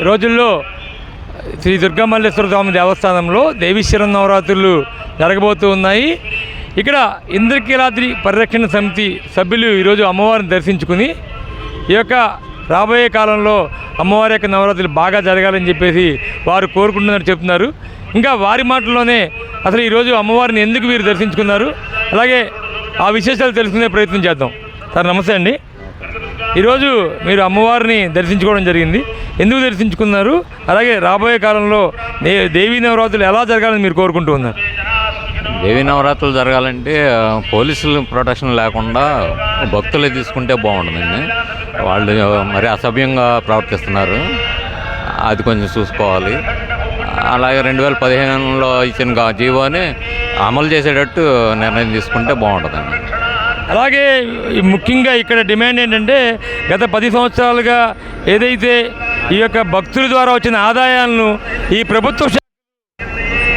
రోజుల్లో శ్రీ దుర్గామల్లేశ్వర స్వామి దేవస్థానంలో దేవీశ్వరం నవరాత్రులు జరగబోతూ ఉన్నాయి. ఇక్కడ ఇంద్రకీలాద్రి పరిరక్షణ సమితి సభ్యులు ఈరోజు అమ్మవారిని దర్శించుకుని ఈ యొక్క రాబోయే కాలంలో అమ్మవారి యొక్క నవరాత్రులు బాగా జరగాలని చెప్పేసి వారు కోరుకుంటున్నారు చెప్తున్నారు. ఇంకా వారి మాటల్లోనే అసలు ఈరోజు అమ్మవారిని ఎందుకు వీరు దర్శించుకున్నారు? అలాగే ఆ విశేషాలు తెలుసుకునే ప్రయత్నం చేద్దాం. సార్ నమస్తే అండి. ఈరోజు మీరు అమ్మవారిని దర్శించుకోవడం జరిగింది. ఎందుకు దర్శించుకున్నారు అలాగే రాబోయే కాలంలో దేవీ నవరాత్రులు ఎలా జరగాలని మీరు కోరుకుంటూ ఉన్నారు? దేవీ నవరాత్రులు జరగాలంటే పోలీసులు ప్రొటెక్షన్ లేకుండా భక్తులే తీసుకుంటే బాగుంటుందండి వాళ్ళు మరి అసభ్యంగా ప్రవర్తిస్తున్నారు. అది కొంచెం చూసుకోవాలి. అలాగే రెండు వేల పదిహేనులో ఇచ్చిన జీవోని అమలు చేసేటట్టు నిర్ణయం తీసుకుంటే బాగుంటుందండి. అలాగే ముఖ్యంగా ఇక్కడ డిమాండ్ ఏంటంటే గత పది సంవత్సరాలుగా ఏదైతే ఈ యొక్క భక్తుల ద్వారా వచ్చిన ఆదాయాలను ఈ ప్రభుత్వ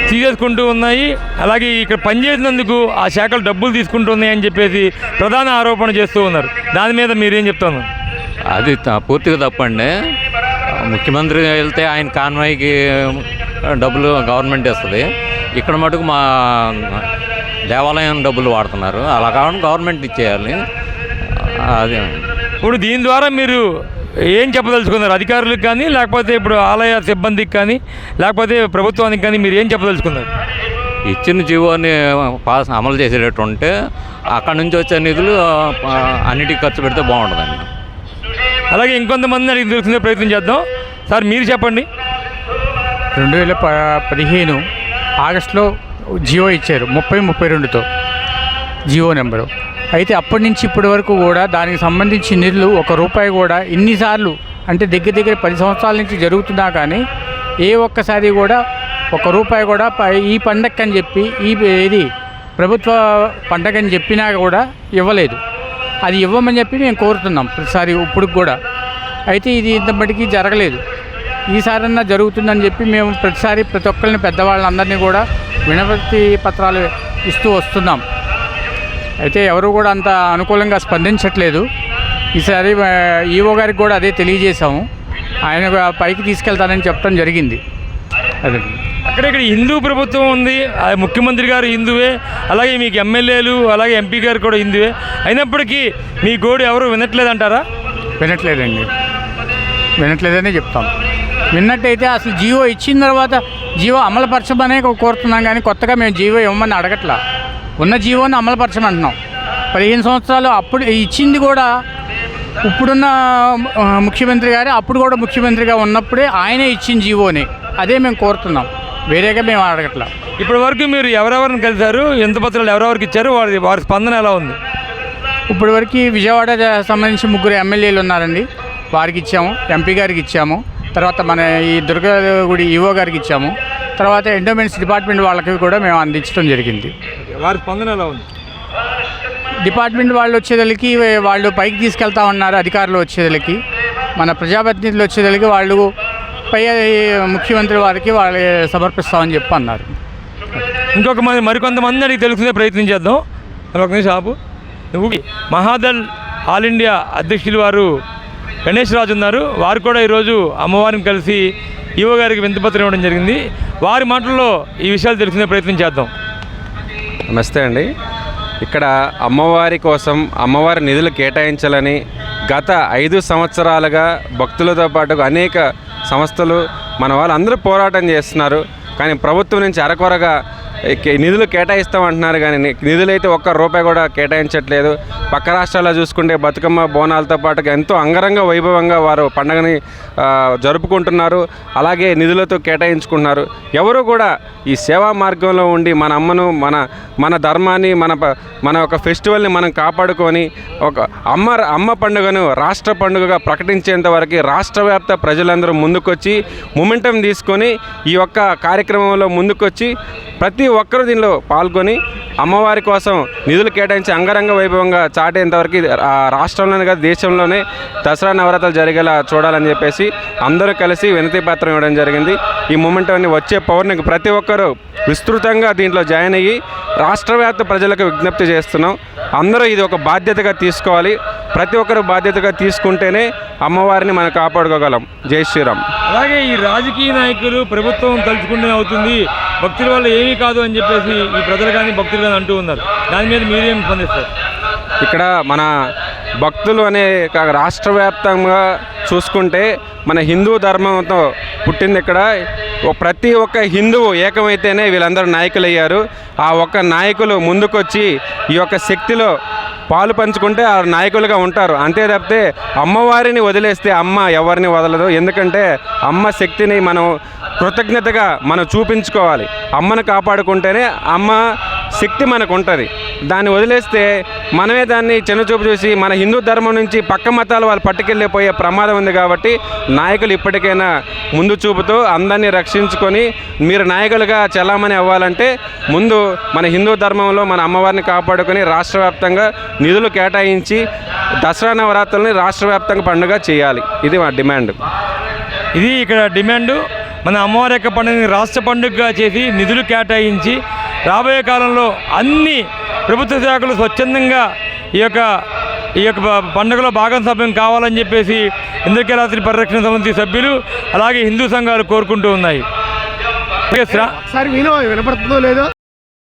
తీసేసుకుంటూ ఉన్నాయి. అలాగే ఇక్కడ పనిచేసినందుకు ఆ శాఖలు డబ్బులు తీసుకుంటున్నాయి అని చెప్పేసి ప్రధాన ఆరోపణ చేస్తూ ఉన్నారు. దాని మీద మీరేం చెప్తాను? అది పూర్తిగా తప్పండి. ముఖ్యమంత్రి వెళ్తే ఆయన కాన్వాయ్కి డబ్బులు గవర్నమెంట్ ఇస్తుంది. ఇక్కడ మటుకు మా దేవాలయం డబ్బులు వాడుతున్నారు. అలా కాకుండా గవర్నమెంట్ ఇచ్చేయాలి. అది. ఇప్పుడు దీని ద్వారా మీరు ఏం చెప్పదలుచుకున్నారు? అధికారులకు కానీ లేకపోతే ఇప్పుడు ఆలయ సిబ్బందికి కానీ లేకపోతే ప్రభుత్వానికి కానీ మీరు ఏం చెప్పదలుచుకున్నారు? ఇచ్చిన జీవోని పాస్ అమలు చేసేటట్టు ఉంటే అక్కడ నుంచి వచ్చే నిధులు అన్నిటికీ ఖర్చు పెడితే బాగుంటుందండి. అలాగే ఇంకొంతమంది అడిగి తెలుసుకునే ప్రయత్నం చేద్దాం. సార్ మీరు చెప్పండి. రెండు వేల ప పదిహేను ఆగస్టులో జియో ఇచ్చారు. ముప్పై ముప్పై రెండుతో జియో నెంబరు. అయితే అప్పటి నుంచి ఇప్పటి వరకు కూడా దానికి సంబంధించి నిధులు ఒక రూపాయి కూడా ఇన్నిసార్లు అంటే దగ్గర దగ్గర పది సంవత్సరాల నుంచి జరుగుతున్నా కానీ ఏ ఒక్కసారి కూడా ఒక రూపాయి కూడా ఈ పండగ అని చెప్పి ఈ ఇది ప్రభుత్వ పండగ అని చెప్పినా కూడా ఇవ్వలేదు. అది ఇవ్వమని చెప్పి మేము కోరుతున్నాం ప్రతిసారి ఇప్పుడు కూడా. అయితే ఇది ఇంతప్పటికీ జరగలేదు. ఈసారన్నా జరుగుతుందని చెప్పి మేము ప్రతిసారి ప్రతి ఒక్కరిని పెద్దవాళ్ళందరినీ కూడా వినపతి పత్రాలు ఇస్తూ వస్తున్నాం. అయితే ఎవరు కూడా అంత అనుకూలంగా స్పందించట్లేదు. ఈసారి ఈవో గారికి కూడా అదే తెలియజేశాము. ఆయన పైకి తీసుకెళ్తానని చెప్పడం జరిగింది. అదే. అక్కడ ఇక్కడ హిందూ ప్రభుత్వం ఉంది. ఆ ముఖ్యమంత్రి గారు హిందువే. అలాగే మీకు ఎమ్మెల్యేలు అలాగే ఎంపీ గారు కూడా హిందువే. అయినప్పటికీ మీ గోడు ఎవరు వినట్లేదంటారా? వినట్లేదండి. వినట్లేదనే చెప్తాం. విన్నట్టయితే అసలు జియో ఇచ్చిన తర్వాత జియో అమలుపరచమనే కోరుతున్నాం. కానీ కొత్తగా మేము జియో ఇవ్వమని అడగట్లా. ఉన్న జియోని అమలుపరచమంటున్నాం. పదిహేను సంవత్సరాలు అప్పుడు ఇచ్చింది కూడా ఇప్పుడున్న ముఖ్యమంత్రి గారే అప్పుడు కూడా ముఖ్యమంత్రిగా ఉన్నప్పుడే ఆయనే ఇచ్చిన జీవోని. అదే మేము కోరుతున్నాం. వేరేగా మేము అడగట్లా. ఇప్పటి వరకు మీరు ఎవరెవరిని కలిశారు? ఎంత పత్రాలు ఎవరెవరికి ఇచ్చారు? వారి వారి స్పందన ఎలా ఉంది? ఇప్పటి వరకు విజయవాడ సంబంధించి ముగ్గురు ఎమ్మెల్యేలు ఉన్నారండి. వారికి ఇచ్చాము. ఎంపీ గారికి ఇచ్చాము. తర్వాత మన ఈ దుర్గగుడి ఈవో గారికి ఇచ్చాము. తర్వాత ఎండోమెంట్స్ డిపార్ట్మెంట్ వాళ్ళకి కూడా మేము అందించడం జరిగింది. వారి స్పందన ఎలా ఉంది? డిపార్ట్మెంట్ వాళ్ళు వచ్చేదలికి వాళ్ళు పైకి తీసుకెళ్తా ఉన్నారు అధికారులు వచ్చేదలికి. మన ప్రజాప్రతినిధులు వచ్చేదలికి వాళ్ళు పై ముఖ్యమంత్రి వారికి వాళ్ళు సమర్పిస్తామని చెప్పి అన్నారు ఇంకొక మంది మరికొంతమంది అడిగి తెలుసుకునే ప్రయత్నం చేద్దాం. ఒక నిమిషం ఆపు. నువ్వు మహాదల్ ఆల్ ఇండియా అధ్యక్షులు వారు గణేష్ రాజు ఉన్నారు. వారు కూడా ఈరోజు అమ్మవారిని కలిసి ఈవో గారికి వింతపత్రం ఇవ్వడం జరిగింది. వారి మాటల్లో ఈ విషయాలు తెలుసుకునే ప్రయత్నం చేద్దాం. నమస్తే అండి. ఇక్కడ అమ్మవారి కోసం అమ్మవారి నిధులు కేటాయించాలని గత ఐదు సంవత్సరాలుగా భక్తులతో పాటు అనేక సంస్థలు మన వాళ్ళందరూ పోరాటం చేస్తున్నారు. కానీ ప్రభుత్వం నుంచి అరకొరగా నిధులు కేటాయిస్తామంటున్నారు కానీ నిధులు నిధులైతే ఒక్క రూపాయి కూడా కేటాయించట్లేదు. పక్క రాష్ట్రాల్లో చూసుకుంటే బతుకమ్మ బోనాలతో పాటు ఎంతో అంగరంగ వైభవంగా వారు పండగని జరుపుకుంటున్నారు. అలాగే నిధులతో కేటాయించుకుంటున్నారు. ఎవరు కూడా ఈ సేవా మార్గంలో ఉండి మన అమ్మను మన మన ధర్మాన్ని మన మన ఒక ఫెస్టివల్ని మనం కాపాడుకొని ఒక అమ్మ అమ్మ పండుగను రాష్ట్ర పండుగగా ప్రకటించేంత వరకు రాష్ట్ర వ్యాప్త ప్రజలందరూ ముందుకొచ్చి మొమెంటం తీసుకొని ఈ యొక్క కార్యక్రమంలో ముందుకొచ్చి ప్రతి ఒక్కరూ దీనిలో పాల్గొని అమ్మవారి కోసం నిధులు కేటాయించి అంగరంగ వైభవంగా చాటేంతవరకు ఆ రాష్ట్రంలోనే కాదు దేశంలోనే దసరా నవరాత్రులు జరిగేలా చూడాలని చెప్పేసి అందరూ కలిసి వినతి పత్రం ఇవ్వడం జరిగింది. ఈ మూమెంట్ అన్ని వచ్చే పౌర్ణికి ప్రతి ఒక్కరూ విస్తృతంగా దీంట్లో జాయిన్ అయ్యి రాష్ట్ర వ్యాప్త ప్రజలకు విజ్ఞప్తి చేస్తున్నాం. అందరూ ఇది ఒక బాధ్యతగా తీసుకోవాలి. ప్రతి ఒక్కరు బాధ్యతగా తీసుకుంటేనే అమ్మవారిని మనం కాపాడుకోగలం. జై శ్రీరామ్. అలాగే ఈ రాజకీయ నాయకులు ప్రభుత్వం తలుచుకుంటే అవుతుంది. భక్తుల వల్ల ఏమీ కాదు అని చెప్పేసి ఈ ప్రజలు కానీ భక్తులు కానీ అంటూ ఉన్నారు. దాని మీద మీరేం స్పందిస్తారు. ఇక్కడ మన భక్తులు అనే కా- రాష్ట్ర వ్యాప్తంగా చూసుకుంటే మన హిందూ ధర్మంతో పుట్టింది ఇక్కడ. ప్రతి ఒక్క హిందువు ఏకమైతేనే వీళ్ళందరూ నాయకులు అయ్యారు ఆ ఒక్క నాయకులు ముందుకొచ్చి ఈ యొక్క శక్తిలో పాలు పంచుకుంటే ఆ నాయకులుగా ఉంటారు. అంతే తప్పితే అమ్మవారిని వదిలేస్తే అమ్మ ఎవరిని వదలదు. ఎందుకంటే అమ్మ శక్తిని మనం కృతజ్ఞతగా మనం చూపించుకోవాలి. అమ్మను కాపాడుకుంటేనే అమ్మ శక్తి మనకు ఉంటుంది దాన్ని వదిలేస్తే మనమే దాన్ని చిన్నచూపు చూసి మన హిందూ ధర్మం నుంచి పక్క మతాలు వాళ్ళు పట్టుకెళ్ళిపోయే ప్రమాదం ఉంది కాబట్టి నాయకులు ఇప్పటికైనా ముందు చూపుతూ అందరినీ రక్షించుకొని మీరు నాయకులుగా చెలామణి అవ్వాలంటే ముందు మన హిందూ ధర్మంలో మన అమ్మవారిని కాపాడుకొని రాష్ట్ర వ్యాప్తంగా నిధులు కేటాయించి దసరా నవరాత్రులని రాష్ట్ర వ్యాప్తంగా పండుగ చేయాలి. ఇది మా డిమాండ్. ఇది ఇక్కడ డిమాండ్. మన అమ్మవారి యొక్క పండుగని రాష్ట్ర పండుగగా చేసి నిధులు కేటాయించి రాబోయే కాలంలో అన్ని ప్రభుత్వ శాఖలు స్వచ్ఛందంగా ఈ యొక్క ఈ యొక్క పండుగలో భాగం సభ్యం కావాలని చెప్పేసి ఇంద్రకీలాద్రి పరిరక్షణ సమితి సభ్యులు అలాగే హిందూ సంఘాలు కోరుకుంటూ ఉన్నాయి. ఓకే, వినపడుతుందో లేదో?